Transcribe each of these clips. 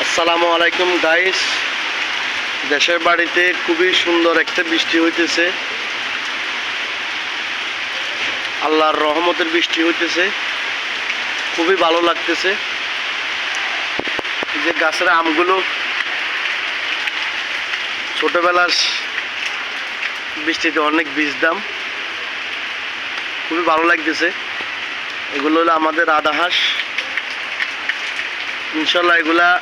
আসসালামু আলাইকুম গাইস দেশের বাড়িতে খুবই সুন্দর একটা বৃষ্টি হইতেছে। আল্লাহর রহমতের বৃষ্টি হইতেছে। খুবই ভালো লাগতেছে। যে গাছের আমগুলো ছোটবেলার বৃষ্টিতে অনেক বীজ দাম। খুবই ভালো লাগতেছে। এগুলো হলো আমাদের আদা হাঁস। ইনশাল্লাহ এগুলা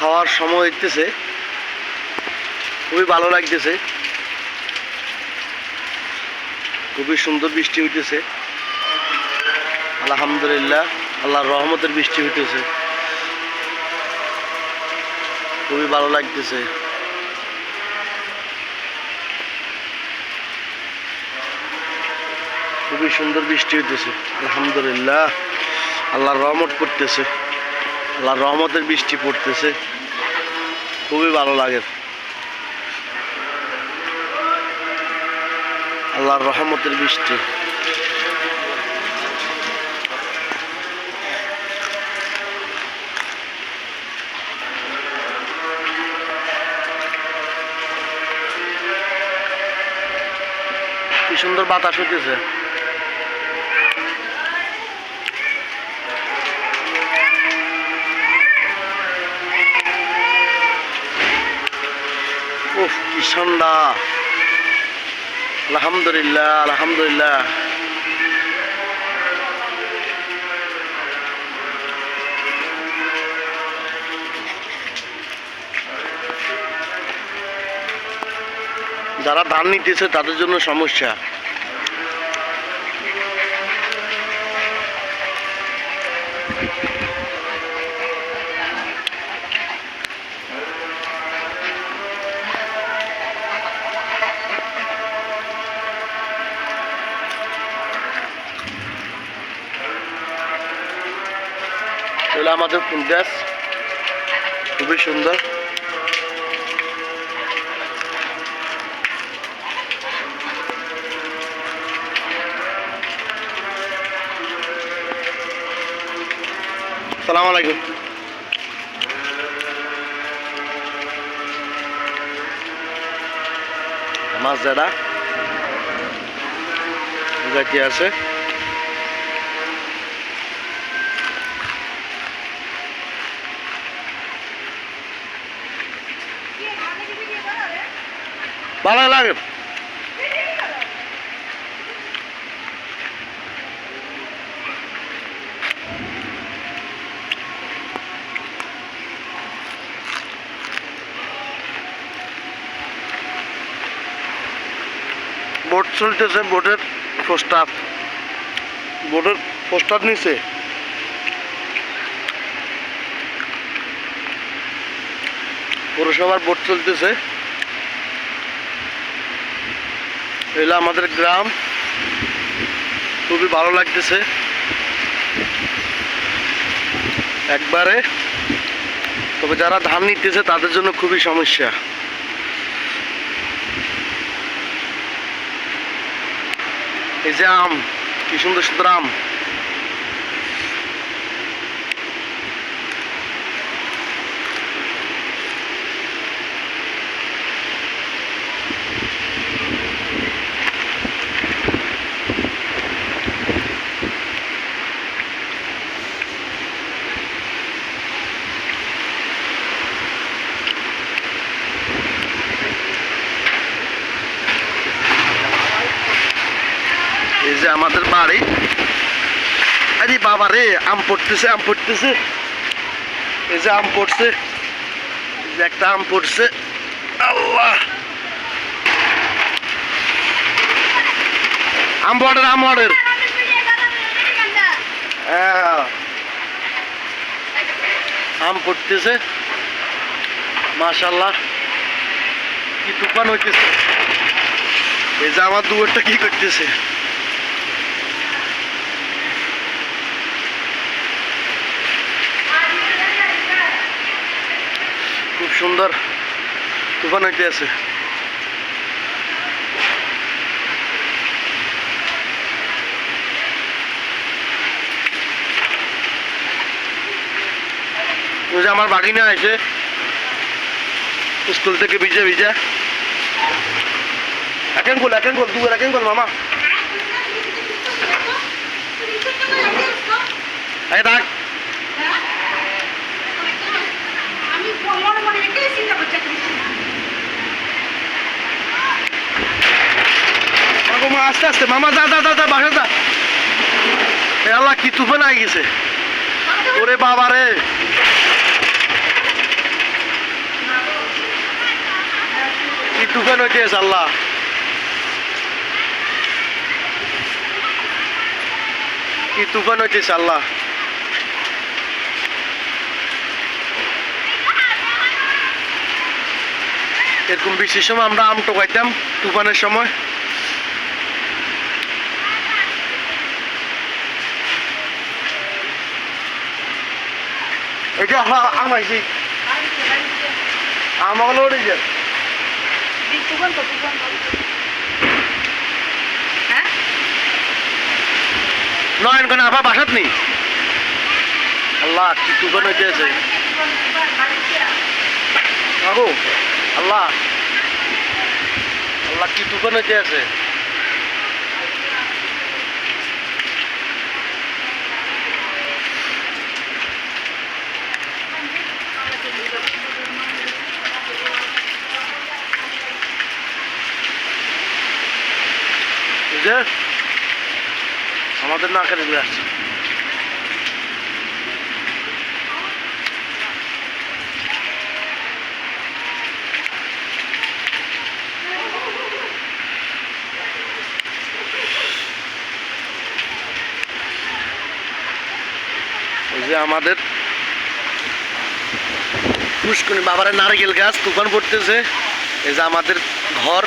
খাওয়ার সময় হইতেছে। খুবই ভালো লাগতেছে। খুবই সুন্দর বৃষ্টি হইতেছে। আলহামদুলিল্লাহ, আল্লাহর রহমতের বৃষ্টি হইতেছে। খুবই ভালো লাগতেছে। খুবই সুন্দর বৃষ্টি হইতেছে। আলহামদুলিল্লাহ, আল্লাহর রহমত পড়তেছে। আল্লাহর রহমতের বৃষ্টি পড়তেছে। খুবই ভালো লাগে। আল্লাহর রহমতের বৃষ্টি। কি সুন্দর বাতাস হইতেছে। কি আলহামদুলিল্লাহ আলহামদুলিল্লাহ। যারা ধান নিতেছে তাদের জন্য সমস্যা। এগুলো আমাদের ফুল গাছ খুবই সুন্দর। সালাম আলাইকুম। মাছ দাদা কি আছে। ভালো লাগে। বোট চলতেছে বোটের পোস্টার বোটের পোস্টার নিচে পৌরসভার বোট চলতেছে। এগুলো আমাদের গ্রাম। খুবই ভালো লাগতেছে। একবারে। তবে যারা ধান নিতেছে, তাদের জন্য খুবই সমস্যা। এই যে আম, কি সুন্দর সুন্দর আম। আমাদের বাড়ি। আরে বাবা রে, আম পড়তেছে আম পড়তেছে। এই যে আম পড়ছে একটা আম পড়ছে। আল্লাহ! আম বর্ডার আম বর্ডার। আম পড়তেছে। মাশাল্লাহ কি তুফান হইতেছে। এই যে আমার দুয়ারটা কি করতেছে? সুন্দর তুফান হইতে আছে। আমার বাগিনা আছে স্কুল থেকে ভিজে ভিজে। একেন গোল একেন গোল দুয়ার একেন গোল, মামা। রাখ আমি আস্তে আস্তে, মামা, যা যা যা যা বাসা এ আল্লাহ, কি তুফান আই গেছে। ওরে বাবা রে। কি তুফান হইতে আল্লাহ। কি তুফান হইতেছে আল্লাহ। এরকম বৃষ্টির সময় আমরা আম টোকাইতাম তুফানের সময়। এটা আম হ্যাঁ? নয়ন কোন আবার বাসাত নি আল্লাহ কি তুফান হইতেছে আগো আল্লাহ। আল্লাহ কি হইতেছে এই যে আমাদের নাকের দিকে আসছে। যে আমাদের পুষ্কনি বাবার নারকেল গাছ তুফান পড়তেছে। এই যে আমাদের ঘর,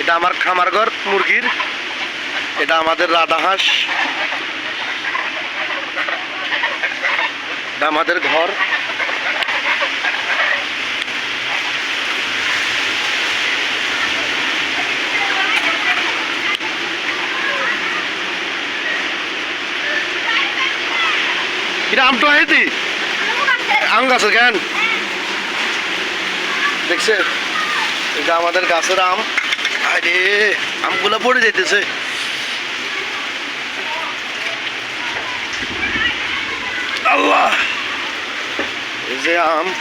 এটা আমার খামার ঘর, মুরগির। এটা আমাদের রাধা হাঁস এটা আমাদের ঘর। এটা আমটো আইতি আম গাছ কেন? দেখছে, এটা আমাদের গাছের আম। আরে আমগুলো পড়ে যাইতেছে। আল্লাহ! এই যে আম।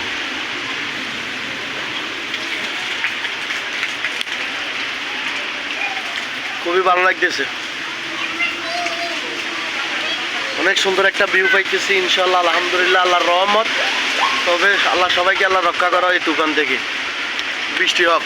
খুবই ভালো লাগতেছে। অনেক সুন্দর একটা ভিউ পাইতেছি ইনশাল্লাহ আলহামদুলিল্লাহ, আল্লাহর রহমত। তবে আল্লাহ সবাইকে আল্লাহ রক্ষা করা এই তুফান থেকে। বৃষ্টি হোক।